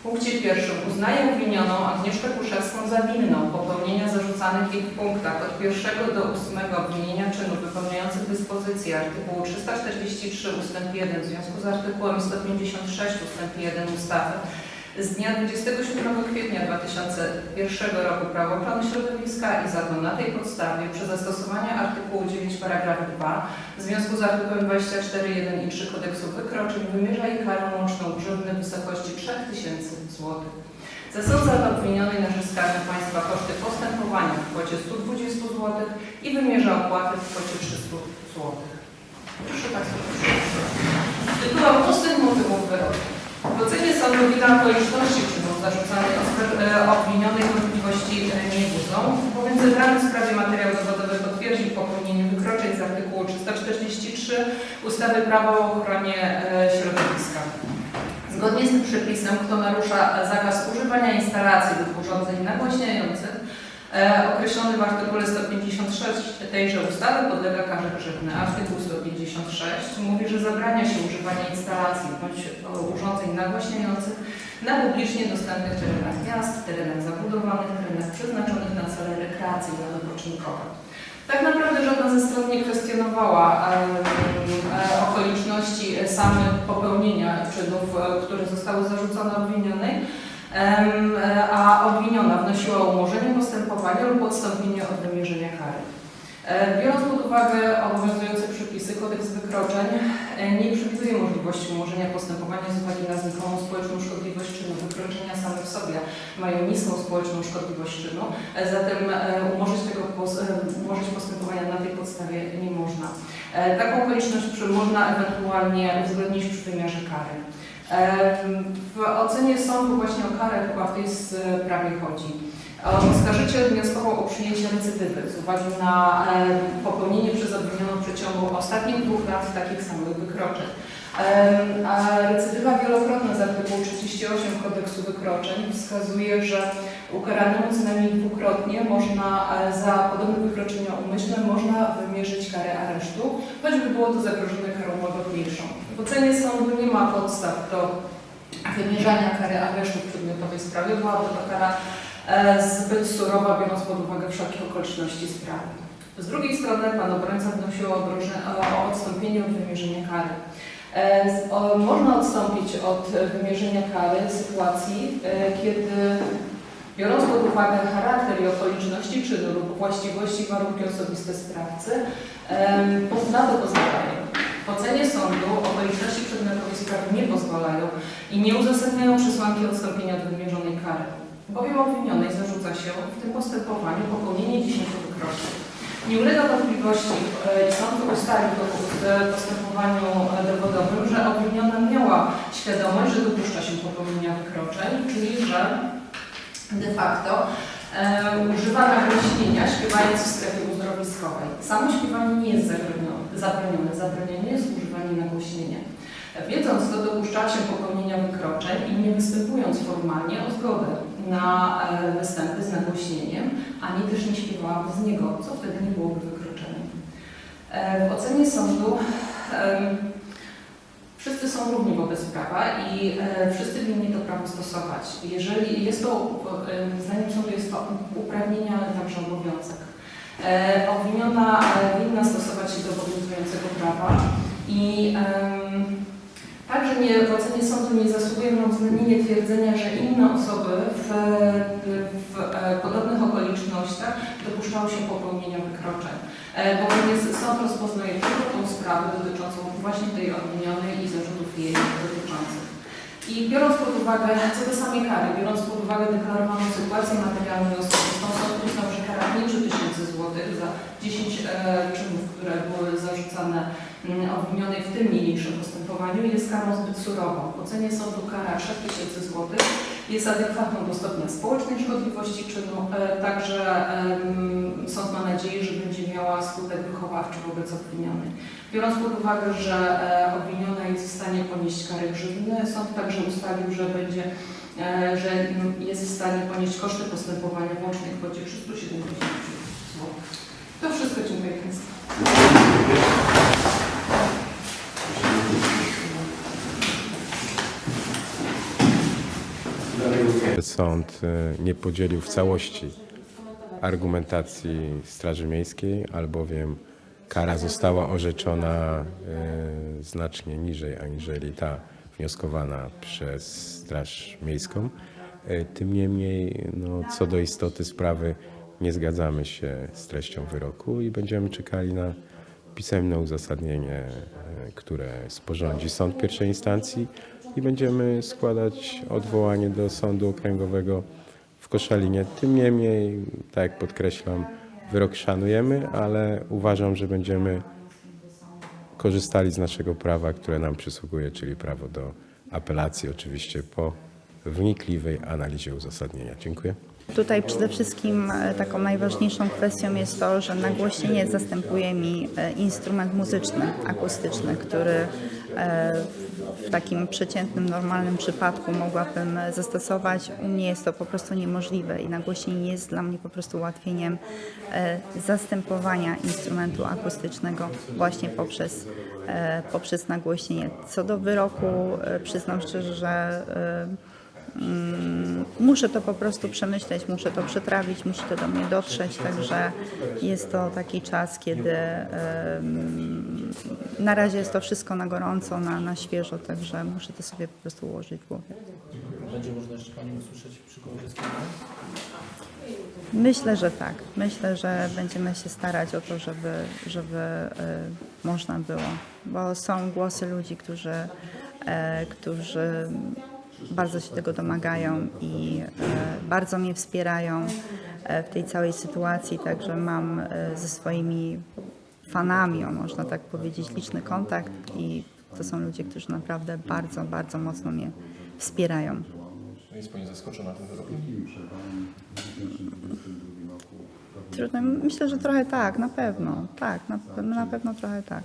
W punkcie pierwszym uznaje obwinioną Agnieszkę Kuszewską za winną popełnienia zarzucanych jej w punktach od pierwszego do ósmego obwinienia czynów wypełniających dyspozycje artykułu 343 ust. 1 w związku z artykułem 156 ust. 1 ustawy z dnia 27 kwietnia 2001 roku Prawo ochrony środowiska i za to na tej podstawie przez zastosowanie artykułu 9 paragraf 2 w związku z artykułem 24 1 i 3 kodeksu wykroczeń wymierza jej karę w wysokości 3000 zł. Zasądza dla obwinionej na rzecz Państwa koszty postępowania w kwocie 120 zł i wymierza opłaty w kwocie 300 zł. Proszę Państwa. Tytułem ustnych motywów wyroku. W ocenie sądu wina okoliczności oskarż- e, obwinionej wątpliwości e, nie budzą. Bowiem zebrany w sprawie materiał dowodowy potwierdził popełnienie wykroczeń z artykułu 343 ustawy Prawo o ochronie e, środowiska. Zgodnie z tym przepisem, kto narusza zakaz używania instalacji lub urządzeń nagłaśniających e, określony w artykule 156 tejże ustawy podlega karze grzywny. Artykuł 156 mówi, że zabrania się używania instalacji bądź e, urządzeń nagłaśniających na publicznie dostępnych terenach miast, terenach zabudowanych, terenach przeznaczonych na cele rekreacyjno-wypoczynkowe. Tak naprawdę żadna ze stron nie kwestionowała e, okoliczności e, samych popełnienia czynów, e, które zostały zarzucone obwinionej, e, a obwiniona wnosiła umorzenie postępowania lub odstąpienie od wymierzenia kary. E, Biorąc pod uwagę obowiązujące przepisy, kodeks wykroczeń e, nie przewiduje możliwości umorzenia postępowania z uwagi na znikomą społeczną szkodliwość czynu. Wykroczenia same w sobie mają niską społeczną szkodliwość czynu, e, zatem umorzyć tego umorzyć postępowania na tej podstawie nie można. Taką okoliczność można ewentualnie uwzględnić przy wymiarze kary. W ocenie sądu właśnie o karę chyba w tej sprawie chodzi. Oskarżyciel wnioskował o przyjęcie recydywy z uwagi na popełnienie przez obwinioną w przeciągu ostatnich dwóch lat takich samych wykroczeń. A recydywa wielokrotna z artykułu 38 kodeksu wykroczeń wskazuje, że ukaranemu co najmniej dwukrotnie można e, za podobne wykroczenia umyślne można wymierzyć karę aresztu, choćby było to zagrożone karą łagodniejszą. W ocenie sądu nie ma podstaw do wymierzania kary aresztu w przedmiotowej sprawie. Byłaby to kara zbyt surowa, biorąc pod uwagę wszelkie okoliczności sprawy. Z drugiej strony pan obrońca wnosił o, odstąpienie od wymierzenia kary. E, Można odstąpić od wymierzenia kary w sytuacji, e, kiedy biorąc pod uwagę charakter i okoliczności czynu lub właściwości warunki osobiste sprawcy, na to pozwalają. W ocenie sądu okoliczności przedmiotowej sprawy nie pozwalają i nie uzasadniają przesłanki odstąpienia od wymierzonej kary. Bowiem obwinionej zarzuca się w tym postępowaniu popełnienie 10 wykroczeń. Nie ulega wątpliwości e, sąd ustalił w postępowaniu dowodowym, że obwiniona miała świadomość, że dopuszcza się popełnienia wykroczeń, czyli że de facto e, używa nagłośnienia śpiewając w strefie uzdrowiskowej. Samo śpiewanie nie jest. Zabronione, zabronione jest używanie nagłośnienia. Wiedząc to, dopuszcza się popełnienia wykroczeń i nie występując formalnie o zgodę na e, występy z nagłośnieniem, ani też nie śpiewałaby z niego, co wtedy nie byłoby wykroczeniem. E, W ocenie sądu wszyscy są równi wobec prawa i e, wszyscy winni to prawo stosować. Jeżeli jest to, zdaniem sądu jest to uprawnienie, ale także obowiązek. Obwiniona winna stosować się do obowiązującego prawa i nie, w ocenie sądu nie zasługuje na uwzględnienie twierdzenia, że inne osoby w, w e, podobnych okolicznościach dopuszczały się popełnienia wykroczeń. E, Bowiem jest, sąd rozpoznaje tylko tą sprawę dotyczącą właśnie tej obwinionej i zarzutów jej dotyczących. I biorąc pod uwagę, co do samej kary, biorąc pod uwagę deklarowaną sytuację materialną osobistą, sąd uznał, że kara 5000 zł za 10 e, czynów, które były zarzucane obwinionej w tym niniejszym postępowaniu jest karą zbyt surową. W ocenie sądu kara 3000 zł jest adekwatną do stopnia społecznej szkodliwości czynu, e, także sąd ma nadzieję, że będzie miała skutek wychowawczy wobec obwinionej. Biorąc pod uwagę, że e, obwiniona jest w stanie ponieść karę grzywny, sąd także ustalił, że będzie e, że jest w stanie ponieść koszty postępowania w łącznej kwocie 370 zł. To wszystko, dziękuję Państwu. Sąd e, nie podzielił w całości argumentacji Straży Miejskiej, albowiem kara została orzeczona e, znacznie niżej aniżeli ta wnioskowana przez Straż Miejską. E, Tym niemniej, no, co do istoty sprawy, nie zgadzamy się z treścią wyroku i będziemy czekali na pisemne uzasadnienie, które sporządzi sąd pierwszej instancji i będziemy składać odwołanie do sądu okręgowego w Koszalinie. Tym niemniej, tak jak podkreślam, wyrok szanujemy, ale uważam, że będziemy korzystali z naszego prawa, które nam przysługuje, czyli prawo do apelacji, oczywiście po wnikliwej analizie uzasadnienia. Dziękuję. Tutaj przede wszystkim e, taką najważniejszą kwestią jest to, że nagłośnienie zastępuje mi e, instrument muzyczny, akustyczny, który e, w takim przeciętnym, normalnym przypadku mogłabym zastosować. U mnie jest to po prostu niemożliwe i nagłośnienie jest dla mnie po prostu ułatwieniem e, zastępowania instrumentu akustycznego właśnie poprzez, e, poprzez nagłośnienie. Co do wyroku, e, przyznam szczerze, że Mm, Muszę to po prostu przemyśleć, muszę to przetrawić, musi to do mnie dotrzeć, także jest to taki czas, kiedy na razie jest to wszystko na gorąco, na, na świeżo, także muszę to sobie po prostu ułożyć w głowie. Będzie można jeszcze Panią usłyszeć przy Kołodziejskiej? Myślę, że tak. Myślę, że będziemy się starać o to, żeby, żeby e, można było, bo są głosy ludzi, którzy, e, którzy bardzo się tego domagają i e, bardzo mnie wspierają e, w tej całej sytuacji, także mam e, ze swoimi fanami, o można tak powiedzieć, liczny kontakt i to są ludzie, którzy naprawdę bardzo, bardzo mocno mnie wspierają. Jest Pani zaskoczona tym wyrokiem? Trudno, myślę, że trochę tak, na pewno. Tak, na, na pewno trochę tak.